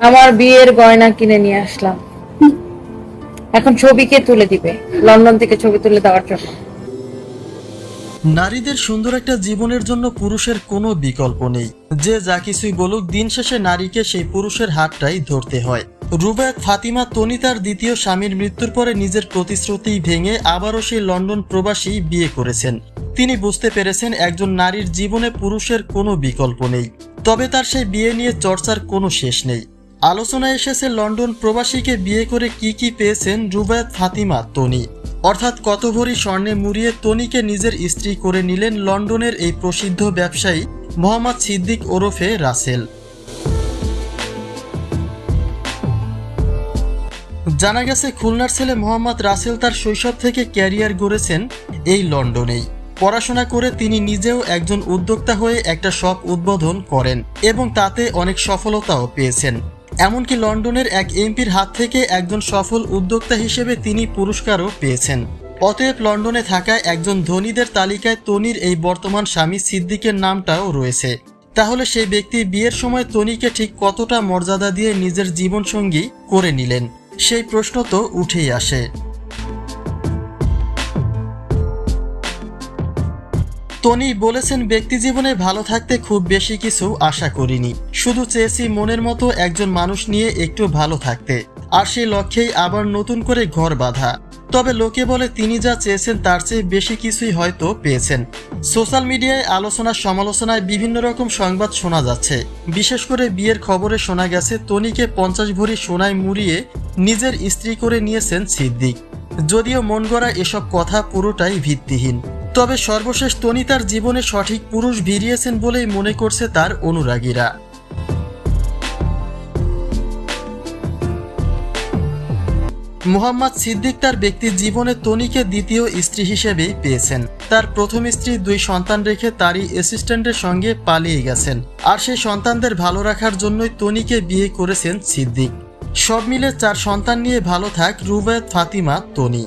আমার বিয়ের গয়না কিনে নিয়ে আসলাম। এখন ছবিকে তুলে দিবে? লন্ডন থেকে ছবি তুলে দেওয়ার জন্য। নারীদের সুন্দর একটা জীবনের জন্য পুরুষের কোনো বিকল্প নেই। যে যা কিছুই বলুক, দিন শেষে নারীকে সেই পুরুষের হাতটাই ধরতে হয়। রুবায়ত ফাতিমা, তনি তার দ্বিতীয় স্বামীর মৃত্যুর পরে নিজের প্রতিশ্রুতি ভেঙে আবারও সেই লন্ডন প্রবাসী বিয়ে করেছেন। তিনি বুঝতে পেরেছেন একজন নারীর জীবনে পুরুষের কোনো বিকল্প নেই। তবে তার সেই বিয়ে নিয়ে চর্চার কোনো শেষ নেই। আলোচনায় এসেছে লন্ডন প্রবাসীকে বিয়ে করে কি কি পেয়েছেন রুবায়ত ফাতিমা, তনি। অর্থাৎ কত ভরি স্বর্ণে মুড়িয়ে তনিকে নিজের স্ত্রী করে নিলেন লন্ডনের এই প্রসিদ্ধ ব্যবসায়ী মোহাম্মদ সিদ্দিক ওরফে রাসেল। জানা গেছে, খুলনার ছেলে মোহাম্মদ রাসেল তার শৈশব থেকে ক্যারিয়ার গড়েছেন এই লন্ডনেই। পড়াশোনা করে তিনি নিজেও একজন উদ্যোক্তা হয়ে একটা শপ উদ্বোধন করেন এবং তাতে অনেক সফলতাও পেয়েছেন। এমনকি লন্ডনের এক এমপির হাত থেকে একজন সফল উদ্যোক্তা হিসেবে তিনি পুরস্কারও পেয়েছেন। অতএব লন্ডনে থাকা একজন ধনীদের তালিকায় তনির এই বর্তমান স্বামী সিদ্দিকের নামটাও রয়েছে। তাহলে সেই ব্যক্তি বিয়ের সময় তনিকে ঠিক কতটা মর্যাদা দিয়ে নিজের জীবনসঙ্গী করে নিলেন? সেই প্রশ্ন তো উঠেই আসে। টনি বলেছেন, ব্যক্তি জীবনে ভালো থাকতে খুব বেশি কিছু আশা করিনি। শুধু চেয়েছি মনের মতো একজন মানুষ নিয়ে একটু ভালো থাকতে। আর সেই লক্ষ্যেই আবার নতুন করে ঘর বাঁধা। তবে লোকে বলে, তিনি যা চেয়েছেন তার চেয়ে বেশি কিছুই হয়তো পেয়েছেন। সোশ্যাল মিডিয়ায় আলোচনা সমালোচনায় বিভিন্ন রকম সংবাদ শোনা যাচ্ছে। বিশেষ করে বিয়ের খবরে শোনা গেছে, তনিকে পঞ্চাশ ভরি সোনায় মুড়িয়ে নিজের স্ত্রী করে নিয়েছেন সিদ্দিক। যদিও মন গড়া এসব কথা পুরোটাই ভিত্তিহীন। তবে সর্বশেষ তনি তার জীবনে সঠিক পুরুষ ভিড়িয়েছেন বলেই মনে করছে তার অনুরাগীরা। মোহাম্মদ সিদ্দিক তার ব্যক্তির জীবনে তনিকে দ্বিতীয় স্ত্রী হিসেবেই পেয়েছেন। তার প্রথম স্ত্রী দুই সন্তান রেখে তারই অ্যাসিস্ট্যান্টের সঙ্গে পালিয়ে গেছেন। আর সেই সন্তানদের ভালো রাখার জন্যই তনিকে বিয়ে করেছেন সিদ্দিক। সব মিলে চার সন্তান নিয়ে ভালো থাক রুবায়ত ফাতিমা, তনি।